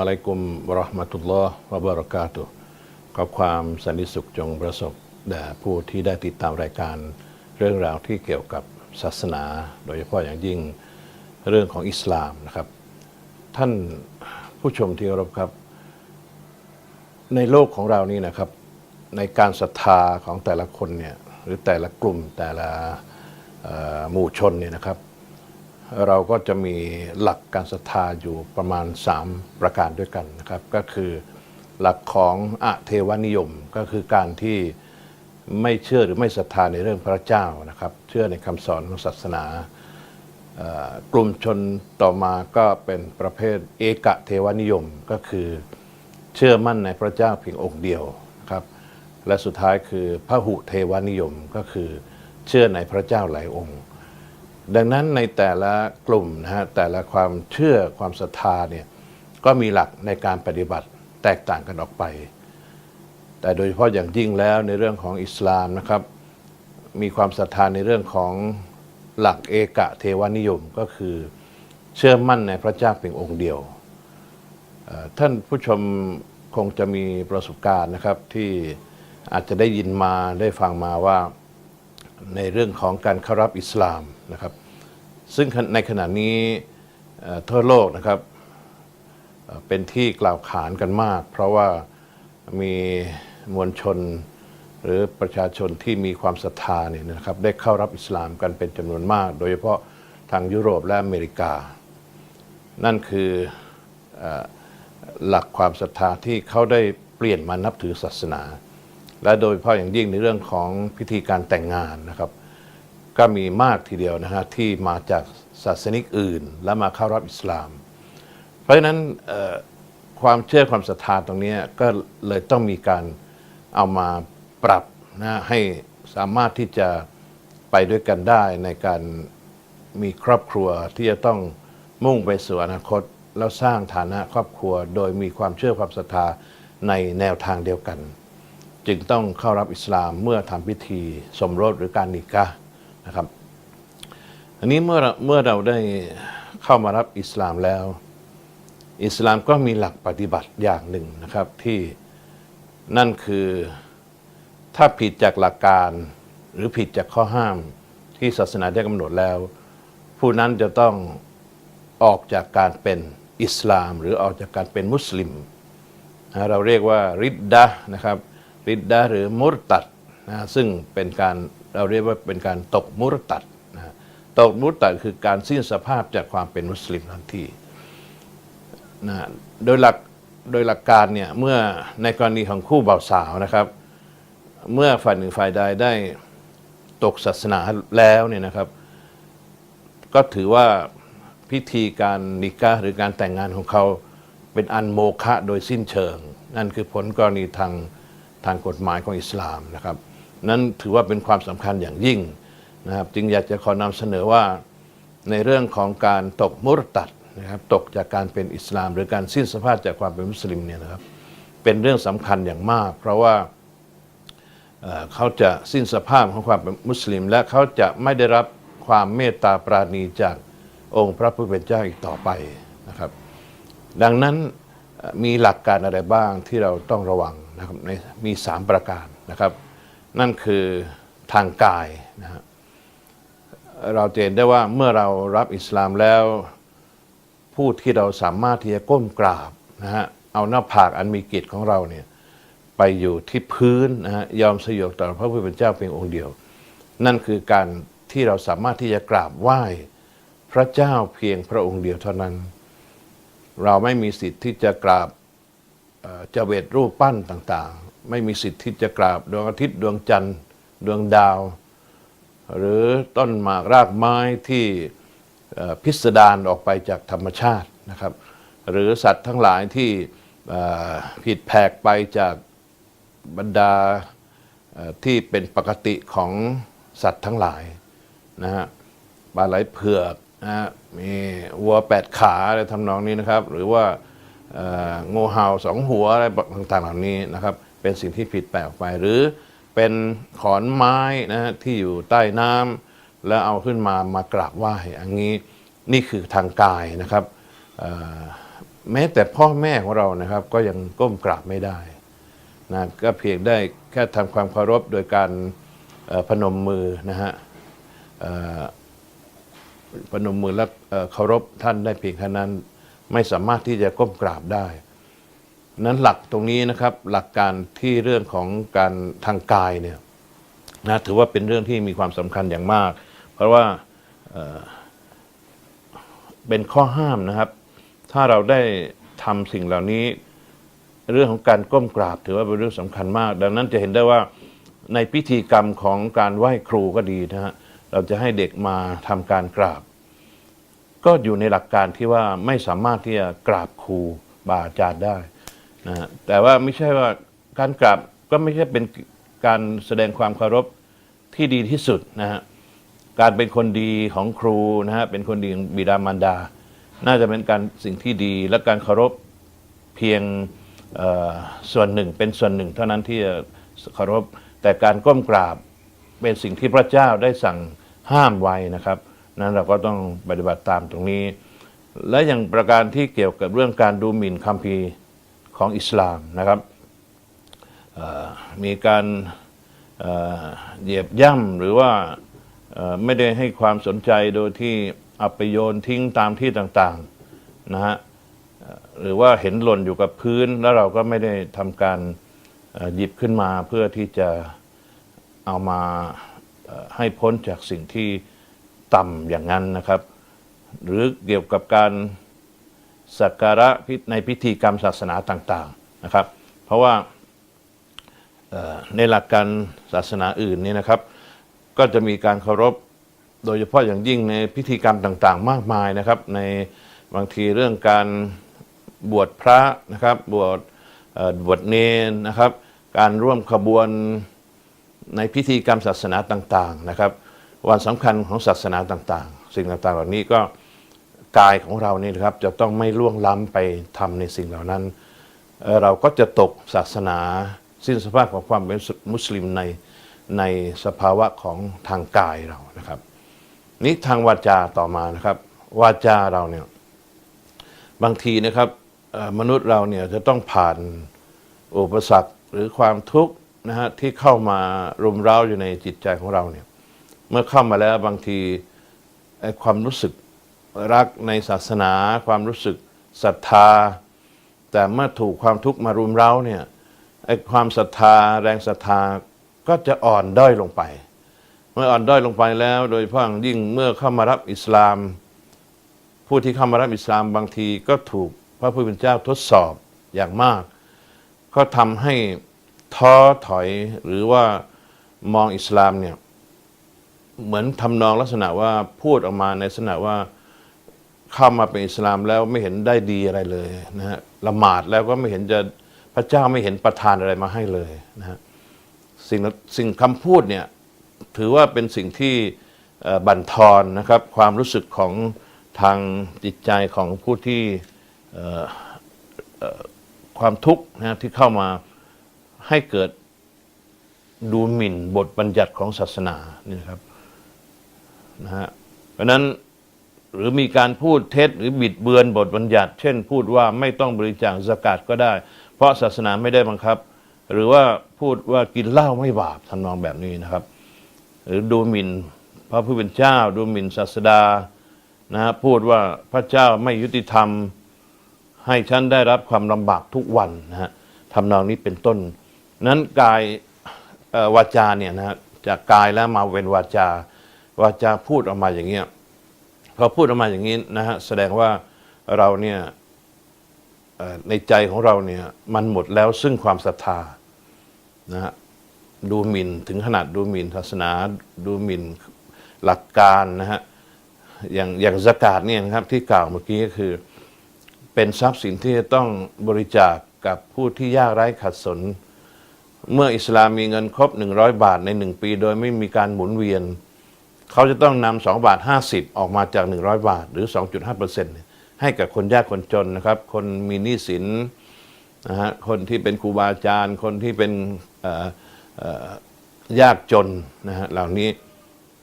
อัสสลามุอะลัยกุมราะห์มะตุลลอฮ์วะบะเรากาตุขอความสันติสุขจงประสบแด่ผู้ที่ได้ติดตามรายการเรื่องราวที่เกี่ยวกับศาสนา โดยเฉพาะอย่างยิ่งเรื่องของอิสลามนะครับ ท่านผู้ชมที่เคารพครับ ในโลกของเรานี่นะครับ ในการศรัทธาของแต่ละคนเนี่ยหรือแต่ละกลุ่มแต่ละหมู่ชนเนี่ยนะครับ เราก็จะมีหลักการศรัทธาอยู่ประมาณ 3 ประการด้วยกันนะครับ ก็คือหลักของอะเทวนิยมก็คือการที่ไม่เชื่อหรือไม่ศรัทธาในเรื่องพระเจ้านะครับ เชื่อในคำสอนของศาสนากลุ่มชนต่อมาก็เป็นประเภทเอกเทวนิยมก็คือเชื่อมั่นในพระเจ้าเพียงองค์เดียวนะครับ และสุดท้ายคือพระหุเทวนิยมก็คือเชื่อในพระเจ้าหลายองค์ ดังนั้นในแต่ละกลุ่มนะฮะแต่ละความเชื่อความศรัทธาเนี่ยก็มีหลักในการปฏิบัติแตกต่างกันออกไป แต่โดยเฉพาะอย่างยิ่งแล้วในเรื่องของอิสลามนะครับ มีความศรัทธาในเรื่องของหลักเอกะเทวนิยมก็คือเชื่อมั่นในพระเจ้าเพียงองค์เดียว ท่านผู้ชมคงจะมีประสบการณ์นะครับที่อาจจะได้ยินมาได้ฟังมาว่าในเรื่องของการเข้ารับอิสลามนะครับ ซึ่งในขณะนี้ทั่วโลกนะครับเป็นที่กล่าวขานกันมาก เพราะว่ามีมวลชนหรือประชาชนที่มีความศรัทธาเนี่ยนะครับได้เข้ารับอิสลามกันเป็นจำนวนมาก โดยเฉพาะทางยุโรปและอเมริกา นั่นคืออหลักความศรัทธาที่เขาได้เปลี่ยนมานับถือศาสนา และโดยเฉพาะอย่างยิ่งในเรื่องของพิธีการแต่งงานนะครับ ก็มีมากทีเดียวนะฮะที่มาจากศาสนิกอื่น และมาเข้ารับอิสลาม เพราะฉะนั้นความเชื่อความศรัทธาตรงนี้ก็เลยต้องมีการเอามาปรับนะให้สามารถที่จะไปด้วยกันได้ในการมีครอบครัวที่จะต้องมุ่งไปสู่อนาคต แล้วสร้างฐานะครอบครัว โดยมีความเชื่อความศรัทธาในแนวทางเดียวกัน จึงต้องเข้ารับอิสลามเมื่อทำพิธีสมรสหรือการนิกะ นะครับ อันนี้เมื่อเราเมื่อเราได้เข้ามารับอิสลามแล้ว อิสลามก็มีหลักปฏิบัติอย่างหนึ่งนะครับที่นั่นคือถ้าผิดจากหลักการหรือผิดจากข้อห้ามที่ศาสนาได้กำหนดแล้ว ผู้นั้นจะต้องออกจากการเป็นอิสลาม หรือออกจากการเป็นมุสลิม เราเรียกว่าริดดะนะครับ ริดดะห์หรือมุรตัด นะซึ่งเป็นการเราเรียกว่าเป็นการตกมุรตัดนะตกมุรตัดคือการสิ้นสภาพจากความเป็นมุสลิมทันทีนะโดยหลักโดยหลักการเนี่ยเมื่อในกรณีของคู่บ่าวสาวนะครับ เมื่อฝ่ายหนึ่งฝ่ายใดได้ตกศาสนาแล้วเนี่ยนะครับ ก็ถือว่าพิธีการนิกะห์หรือการแต่งงานของเขาเป็นอันโมฆะโดยสิ้นเชิง นั่นคือผลกรณีทางทางกฎหมายของอิสลามนะครับ นั้นถือว่าเป็นความสำคัญอย่างยิ่งนะครับจึงอยากจะขอนำเสนอว่าในเรื่องของการตกมุรตัดนะครับตกจากการเป็นอิสลาม หรือการสิ้นสภาพจากความเป็นมุสลิมเนี่ยนะครับเป็นเรื่องสำคัญอย่างมาก เพราะว่าเขาจะสิ้นสภาพของความเป็นมุสลิม และเขาจะไม่ได้รับความเมตตาปราณีจากองค์พระผู้เป็นเจ้าอีกต่อไปนะครับ ดังนั้นมีหลักการอะไรบ้างที่เราต้องระวังนะครับในมีสามประการนะครับ นั่นคือทางกายนะฮะเราเห็นได้ว่าเมื่อเรารับอิสลามแล้ว ผู้ที่เราสามารถที่จะก้มกราบนะฮะเอาหน้าผากอันมีกียรติของเราเนี่ยไปอยู่ที่พื้นนะฮะยอมสยบต่อพระผู้เป็นเจ้าเพียงองค์เดียว นั่นคือการที่เราสามารถที่จะกราบไหว้พระเจ้าเพียงพระองค์เดียวเท่านั้น เราไม่มีสิทธิ์ที่จะกราบเอ่อเจเวตรูปปั้นต่าง ไม่มีสิทธิ์ที่จะกราบดวงอาทิตย์ดวงจันทร์ดวงดาว หรือต้นหมากรากไม้ที่พิสดารออกไปจากธรรมชาตินะครับ หรือสัตว์ทั้งหลายที่ผิดแผกไปจากบรรดาที่เป็นปกติของสัตว์ทั้งหลายนะฮะปลาไหลเผือกนะฮะมีวัวแปดขาอะไรทำนองนี้นะครับ หรือว่างูเห่าสองหัวอะไรต่างๆเหล่านี้นะครับ เป็นสิ่งที่ผิดแปลกไปหรือเป็นขอนไม้นะฮะที่อยู่ใต้น้ำแล้วเอาขึ้นมามากราบไหว้อันนี้นี่คือทางกายนะครับแม้แต่พ่อแม่ของเรานะครับ ก็ยังก้มกราบไม่ได้นะก็เพียงได้แค่ทำความเคารพโดยการพนมมือนะฮะพนมมือและเคารพท่านได้เพียงแค่นั้น ไม่สามารถที่จะก้มกราบได้ นั้นหลักตรงนี้นะครับหลักการที่เรื่องของการทางกายเนี่ยนะถือว่าเป็นเรื่องที่มีความสำคัญอย่างมาก เพราะว่าเเป็นข้อห้ามนะครับ ถ้าเราได้ทำสิ่งเหล่านี้ เรื่องของการก้มกราบ ถือว่าเป็นเรื่องสำคัญมาก ดังนั้นจะเห็นได้ว่าในพิธีกรรมของการไหว้ครูก็ดีนะฮะเราจะให้เด็กมาทำการกราบ ก็อยู่ในหลักการที่ว่าไม่สามารถที่จะกราบครูบาอาจารย์ได้ นะฮะแต่ว่าไม่ใช่ว่าการกราบก็ไม่ใช่เป็นการแสดงความเคารพที่ดีที่สุดนะฮะการเป็นคนดีของครูนะฮะเป็นคนดีของบิดามารดา น่าจะเป็นการสิ่งที่ดีและการเคารพเพียงส่วนหนึ่งเป็นส่วนหนึ่ง เท่านั้นที่จะเคารพแต่การก้มกราบเป็นสิ่งที่พระเจ้าได้สั่งห้ามไว้นะครับ นั้นเราก็ต้องปฏิบัติตามตรงนี้ และอย่างประการที่เกี่ยวกับเรื่องการดูหมิ่นคัมภีร์ ของอิสลามนะครับมีการเหยียบย่ำหรือว่าไม่ได้ให้ความสนใจโดยที่เอาไปโยนทิ้งตามที่ต่างๆนะฮะหรือว่าเห็นหล่นอยู่กับพื้นแล้วเราก็ไม่ได้ทำการหยิบขึ้นมาเพื่อที่จะเอามาให้พ้นจากสิ่งที่ต่ำอย่างนั้นนะครับ หรือเกี่ยวกับการ สักการะในพิธีกรรมศาสนาต่างๆนะครับ เพราะว่าในหลักการศาสนาอื่นนี่นะครับ ก็จะมีการเคารพโดยเฉพาะอย่างยิ่งในพิธีกรรมต่างๆ มากมายนะครับ ในบางทีเรื่องการบวชพระนะครับบวชบวชเนนนะครับ การร่วมขบวนในพิธีกรรมศาสนาต่างๆนะครับ วันสำคัญของศาสนาต่างๆ สิ่งต่างๆเหล่านี้ก็ กายของเรานี่นะครับจะต้องไม่ล่วงล้ำไปทำในสิ่งเหล่านั้นเเราก็จะตกศาสนาสิ้นสภาพของความเป็นมุสลิมในในสภาวะของทางกายเรานะครับ นี้ทางวาจาต่อมานะครับ วาจาเราเนี่ยบางทีนะครับมนุษย์เราเนี่ยจะต้องผ่านอุปสรรคหรือความทุกข์นะฮะที่เข้ามารุมเร้าอยู่ในจิตใจของเราเนี่ยเมื่อเข้ามาแล้วบางทีไอความรู้สึก รักในศาสนา ความรู้สึกศรัทธา แต่เมื่อถูกความทุกข์มารุมเร้าเนี่ยไอ้ความศรัทธาแรงศรัทธาก็จะอ่อนด้อยลงไป เมื่ออ่อนด้อยลงไปแล้ว โดยเพาะอย่างยิ่งเมื่อเข้ามารับอิสลาม ผู้ที่เข้ามารับอิสลามบางทีก็ถูกพระผู้เป็นเจ้าทดสอบอย่างมาก ก็ทำให้ท้อถอยหรือว่ามองอิสลามเนี่ยเหมือนทำนองลักษณะว่าพูดออกมาในลักษณะว่า เข้ามาเป็นอิสลามแล้วไม่เห็นได้ดีอะไรเลยนะฮะละหมาดแล้วก็ไม่เห็นจะพระเจ้าไม่เห็นประทานอะไรมาให้เลยนะฮะสิ่งสิ่งคำพูดเนี่ยถือว่าเป็นสิ่งที่บั่นทอนนะครับความรู้สึกของทางจิตใจของผู้ที่ความทุกข์นะฮะที่เข้ามาให้เกิดดูหมิ่นบทบัญญัติของศาสนานี่นะครับนะฮะเพราะนั้น หรือมีการพูดเท็จหรือบิดเบือนบทบัญญัติ เช่น พูดว่าไม่ต้องบริจาคสกาดก็ได้ เพราะศาสนาไม่ได้บังคับ หรือว่าพูดว่ากินเหล้าไม่บาปทำนองแบบนี้นะครับ หรือดูหมิ่นพระผู้เป็นเจ้า ดูหมิ่นศาสดานะฮะพูดว่าพระเจ้าไม่ยุติธรรม ให้ฉันได้รับความลำบากทุกวันนะฮะทำนองนี้เป็นต้น นั้นกายวาจาเนี่ยนะฮะจากกายแล้วมาเป็นวาจา วาจาพูดออกมาอย่างเงี้ย พอพูดออกมาอย่างนี้นะฮะแสดงว่าเราเนี่ยในใจของเราเนี่ยมันหมดแล้วซึ่งความศรัทธานะฮะดูหมิ่นถึงขนาดดูหมิ่นศาสนา ดูหมิ่นหลักการนะฮะอย่างอย่างสกาดเนี่ยนะครับที่กล่าวเมื่อกี้ก็คือ เป็นทรัพย์สินที่จะต้องบริจาคกับผู้ที่ยากไร้ขัดสน เมื่ออิสลามมีเงินครบ 100 บาทใน 1 ปี โดยไม่มีการหมุนเวียน เขาจะต้องนำ2บาท 50 ออกมาจาก 100 บาท หรือ 2.5%ให้กับคนยากคนจนนะครับ คนมีหนี้สินนะฮะคนที่เป็นครูบาอาจารย์ คนที่เป็นยากจนนะฮะเหล่านี้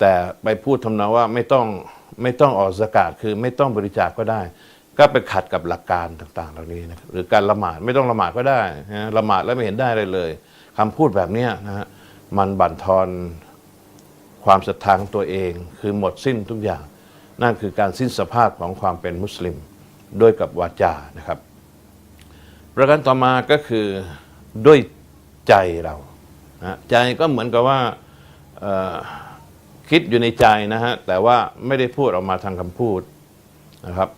แต่ไปพูดทำนองว่าไม่ต้องไม่ต้องออกสกาดคือไม่ต้องบริจาคก็ได้ ก็ไปขัดกับหลักการต่าง ๆ เหล่านี้นะหรือการละหมาดไม่ต้องละหมาดก็ได้นะละหมาดแล้วไม่เห็นได้เลยเลยคำพูดแบบนี้นะฮะมันบั่นทอน ความศรัทธาของตัวเอง คือหมดสิ้นทุกอย่าง นั่นคือการสิ้นสภาพของความเป็นมุสลิมด้วยกับวาจานะครับ ประการต่อมาก็คือด้วยใจเรานะใจก็เหมือนกับว่าคิดอยู่ในใจนะฮะแต่ว่าไม่ได้พูดออกมาทางคำพูดนะครับ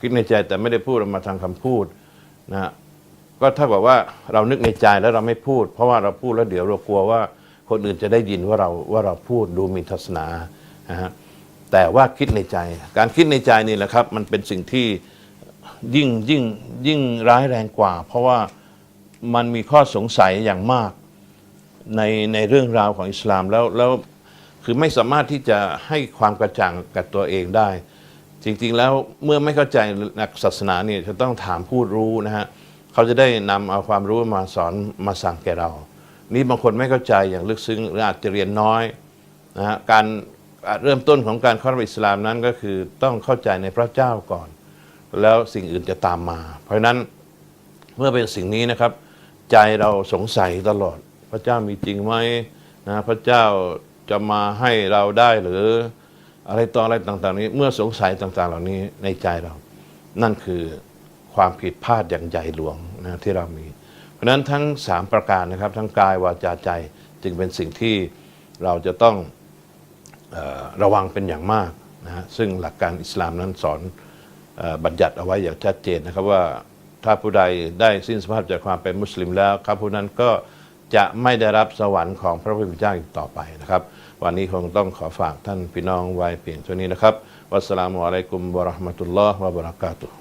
คิดในใจแต่ไม่ได้พูดออกมาทางคำพูดนะฮะก็เท่ากับว่าเรานึกในใจแล้วเราไม่พูด เพราะว่าเราพูดแล้วเดี๋ยวเรากลัวว่า คนอื่นจะได้ยินว่าเราว่าเราพูดดูหมีทัศนานะฮะแต่ว่าคิดในใจ การคิดในใจนี่แหละครับ มันเป็นสิ่งที่ยิ่งยิ่งยิ่งร้ายแรงกว่า เพราะว่ามันมีข้อสงสัยอย่างมากในในเรื่องราวของอิสลามแล้วแล้วคือไม่สามารถที่จะให้ความกระจ่างกับตัวเองได้ จริงๆแล้วเมื่อไม่เข้าใจหลักศาสนาเนี่ยจะต้องถามผู้รู้นะฮะเขาจะได้นำเอาความรู้มาสอนมาสั่งแก่เรา นี่บางคนไม่เข้าใจอย่างลึกซึ้งหรืออาจจะเรียนน้อยนะฮะการเริ่มต้นของการเข้ารับอิสลามนั้นก็คือต้องเข้าใจในพระเจ้าก่อน แล้วสิ่งอื่นจะตามมา เพราะฉะนั้นเมื่อเป็นสิ่งนี้นะครับ ใจเราสงสัยตลอด พระเจ้ามีจริงไหมนะพระเจ้าจะมาให้เราได้หรืออะไรต่ออะไรต่าง ๆ นี้ เมื่อสงสัยต่าง ๆ เหล่านี้ในใจเรา นั่นคือความผิดพลาดอย่างใหญ่หลวงนะที่เรามี เพราะนั้นทั้ง 3 ประการนะครับ ทั้งกายวาจาใจจึงเป็นสิ่งที่เราจะต้องออระวังเป็นอย่างมากนะฮะซึ่งหลักการอิสลามนั้นสอนออบัญญัติเอาไว้อย่างชัดเจนนะครับว่าถ้าผู้ใดได้สิ้นสภาพจากความเป็นมุสลิมแล้วครับผู้นั้นก็จะไม่ได้รับสวรรค์ของพระผู้เป็นเจ้าอีกต่อไปนะครับ วันนี้คงต้องขอฝากท่านพี่น้องไว้เพียงเท่านี้นะครับวัสสลามุอะลัยกุมวะราะห์มะตุลลอฮ์วะบะเราะกาตุฮ์